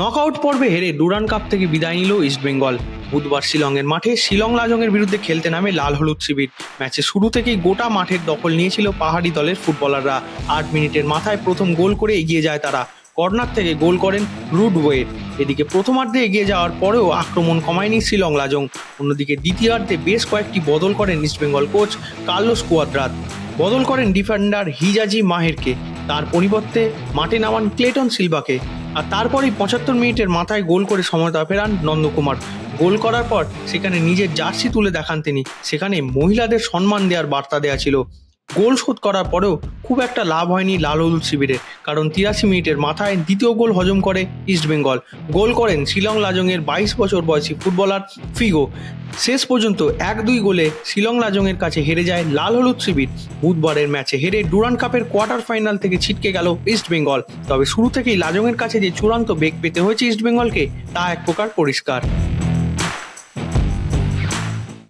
Knockout পর্বে হেরে Duran cup থেকে বিদায় নিল ইস্টবেঙ্গল বুধবার শিলংয়ের মাঠে শিলং লাজংয়ের বিরুদ্ধে খেলতে নামে লাল হলুদ শিবির। ম্যাচে শুরু থেকেই গোটা মাঠের দখল নিয়েছিল পাহাড়ি দলের ফুটবলাররা। আট মিনিটের মাথায় প্রথম গোল করে এগিয়ে যায় তারা। কর্নার থেকে গোল করেন রুড ওয়েট এদিকে প্রথমার্ধে এগিয়ে যাওয়ার পরেও আক্রমণ কমায়নি শিলং লাজং। অন্যদিকে দ্বিতীয়ার্ধে বেশ কয়েকটি বদল করেন ইস্টবেঙ্গল কোচ কার্লোস কুয়াদ্রাত। বদল করেন ডিফেন্ডার হিজাজি মাহেরকে। তার পরিবর্তে মাঠে নামান ক্লেটন সিলভাকে। আর তারপরেই পঁচাত্তর মিনিটের মাথায় গোল করে সমতা ফেরান নন্দকুমার। গোল করার পর সেখানে নিজের জার্সি তুলে দেখান তিনি। সেখানে মহিলাদের সম্মান দেওয়ার বার্তা দেওয়া ছিল। গোল শোধ করার পরেও খুব একটা লাভ হয়নি লাল হলুদ শিবিরে, কারণ তিরাশি মিনিটের মাথায় দ্বিতীয় গোল হজম করে ইস্টবেঙ্গল গোল করেন শিলং লাজংয়ের বাইশ বছর বয়সী ফুটবলার ফিগো। শেষ পর্যন্ত এক দুই গোলে শিলং লাজংয়ের কাছে হেরে যায় লাল হলুদ শিবির। বুধবারের ম্যাচে হেরে ডুরান কাপের কোয়ার্টার ফাইনাল থেকে ছিটকে গেল ইস্টবেঙ্গল তবে শুরু থেকেই লাজংয়ের কাছে যে চূড়ান্ত বেগ পেতে হয়েছে ইস্টবেঙ্গলকে তা এক প্রকার পরিষ্কার।